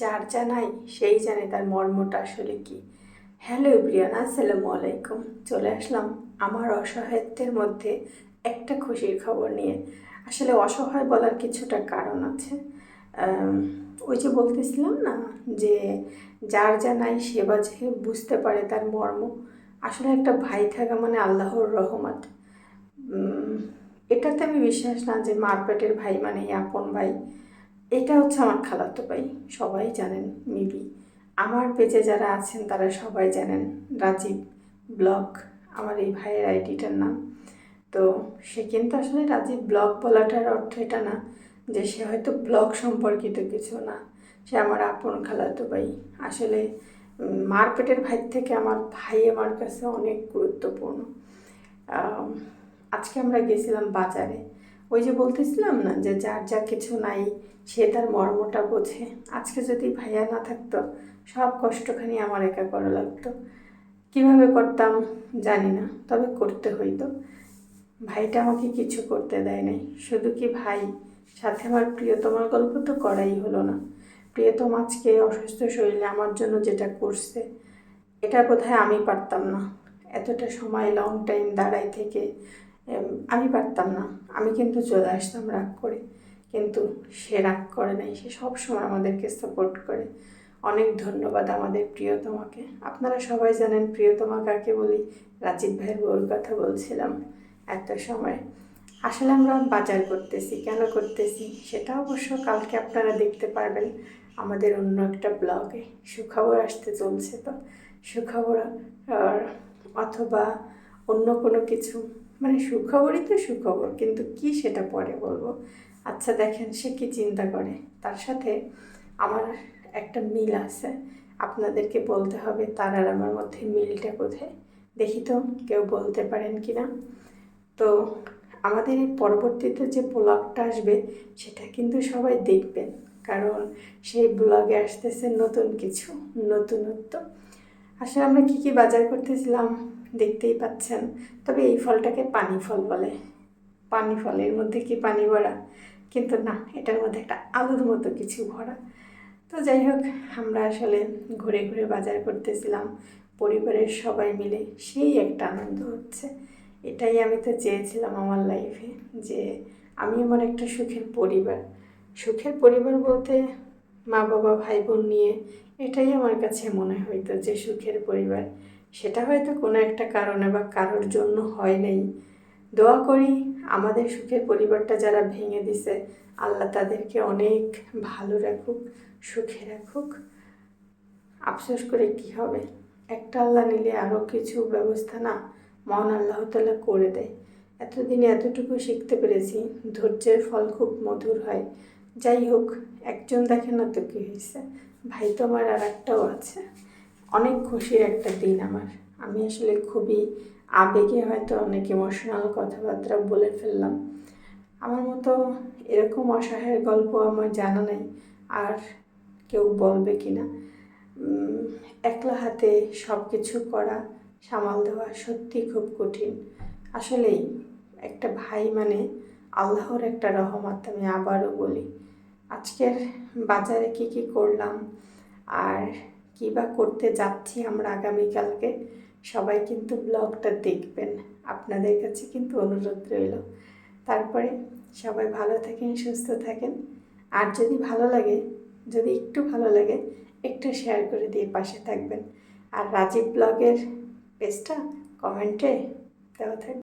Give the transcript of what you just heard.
যার জানাই, সেই জানে তার মর্মটা আসলে কি। হ্যালো প্রিয়ান আসসালামু আলাইকুম। চলে আসলাম আমার অসহায়ত্বের মধ্যে একটা খুশির খবর নিয়ে। আসলে অসহায় বলার কিছুটা কারণ আছে। ওই যে বলতেছিলাম না যে যার জানাই সে বাজে, বুঝতে পারে তার মর্ম। আসলে একটা ভাই থাকা মানে আল্লাহর রহমত। এটাতে আমি বিশ্বাস না যে মারপেটের ভাই মানে আপন ভাই। এটা হচ্ছে আমার খালাতো ভাই, সবাই জানেন, মিবি। আমার পেজে যারা আছেন, তারা সবাই জানেন, রাজীব ব্লগ, আমার এই ভাইয়ের আইডিটার নাম। তো সে কিন্তু আসলে রাজীব ব্লগ বলাটার অর্থ এটা না, যে সে হয়তো ব্লগ সম্পর্কিত কিছু না। সে আমার আপন খালাতো ভাই। আসলে মারপেটের ভাই থেকে আমার ভাই আমার কাছে অনেক গুরুত্বপূর্ণ। আজকে আমরা গেছিলাম বাজারে। ওই যে বলতেছিলাম না যে যার যা কিছু নাই, সে তার মর্মটা বোঝে। আজকে যদি ভাইয়া না থাকতো, সব কষ্টখানি আমার একা করা লাগতো। কীভাবে করতাম জানি না, তবে করতে হইতো। ভাইটা আমাকে কিছু করতে দেয় নাই। শুধু কি ভাই? সাথে আমার প্রিয়তমার গল্প তো করাই হলো না। প্রিয়তম আজকে অসুস্থ শরীরে আমার জন্য যেটা করছে, এটা বোধহয় আমি পারতাম না। এতটা সময় লং টাইম দাঁড়াই থেকে আমি পারতাম না। আমি কিন্তু চলে আসতাম রাগ করে। কিন্তু সে রাগ করে নাই, সে সব সময় আমাদেরকে সাপোর্ট করে। অনেক ধন্যবাদ আমাদের প্রিয়তমাকে। আপনারা সবাই জানেন প্রিয়তমা কাকে বলি? রাজীব ভাইয়ের বউর কথা বলছিলাম একটা সময়। আসলে আমরা বাজার করতেছি, কেন করতেছি সেটা অবশ্য কালকে আপনারা দেখতে পারবেন আমাদের অন্য একটা ব্লগে। সুখবর আসতে চলছে তো। সুখবর অথবা অন্য কোনো কিছু মানে সুখবরই তো সুখবর, কিন্তু কি সেটা পরে বলব? আচ্ছা দেখেন, সে কি চিন্তা করে? তার সাথে আমার একটা মিল আছে। আপনাদেরকে বলতে হবে তার আর আমার মধ্যে মিলটা কোথায়? দেখি তো কেউ বলতে পারেন কি না? তো আমাদের এই পরবর্তীতে যে ব্লগটা আসবে, সেটা কিন্তু সবাই দেখবেন। কারণ সেই ব্লগে আসতেছে নতুন কিছু, নতুনত্ব। আসলে আমরা কী কী বাজার করতেছিলাম? দেখতেই পাচ্ছেন। তবে এই ফলটাকে পানি ফল বলে। পানি ফল এর মধ্যে কি পানি ভরা? কিন্তু না, এটার মধ্যে একটা আলুর মতো কিছু ভরা। তো যাই হোক, আমরা আসলে ঘুরে ঘুরে বাজার করতেছিলাম। পরিবারের সবাই মিলে সেই একটা আনন্দ হচ্ছে। এটাই আমি তো চেয়েছিলাম আমার লাইফে যে আমি আমার একটা সুখের পরিবার। সুখের পরিবার বলতে মা বাবা ভাই বোন নিয়ে এটাই আমার কাছে মনে হইতো যে সুখের পরিবার। সেটা হয়তো কোনো একটা কারণে বা কারোর জন্য হয় নাই। দোয়া করি আমাদের সুখের পরিবারটা যারা ভেঙে দিছে, আল্লাহ তাদেরকে অনেক ভালো রাখুক, সুখে রাখুক। আফসোস করে কি হবে? একটা আল্লাহ নিলে আরও কিছু ব্যবস্থা না মহান আল্লাহ তালা করে দেয়। এতদিনে এতটুকু শিখতে পেরেছি, ধৈর্যের ফল খুব মধুর হয়। যাই হোক, একজন দেখে না তো কী হয়েছে ভাই তো আমার আর একটাও আছে। অনেক খুশির একটা দিন আমার। আমি আসলে খুবই আবেগে হয়তো অনেক ইমোশনাল কথাবার্তা বলে ফেললাম। আমার মতো এরকম অসহায়ের গল্প আমার জানা নেই, আর কেউ বলবে কি না একলা হাতে সব কিছু করা, সামাল দেওয়া সত্যি খুব কঠিন। আসলেই একটা ভাই মানে আল্লাহর একটা রহমত আমি আবারও বলি। আজকের বাজারে কি কি করলাম, আর কী বা করতে যাচ্ছি আমরা আগামীকালকে, সবাই কিন্তু ব্লগটা দেখবেন। আপনাদের কাছে কিন্তু অনুরোধ রইল। তারপরে সবাই ভালো থাকেন, সুস্থ থাকেন। আর যদি ভালো লাগে, যদি একটু ভালো লাগে, একটু শেয়ার করে দিয়ে পাশে থাকবেন। আর রাজীব ব্লগের পেজটা কমেন্টে দেওয়া থাকবে।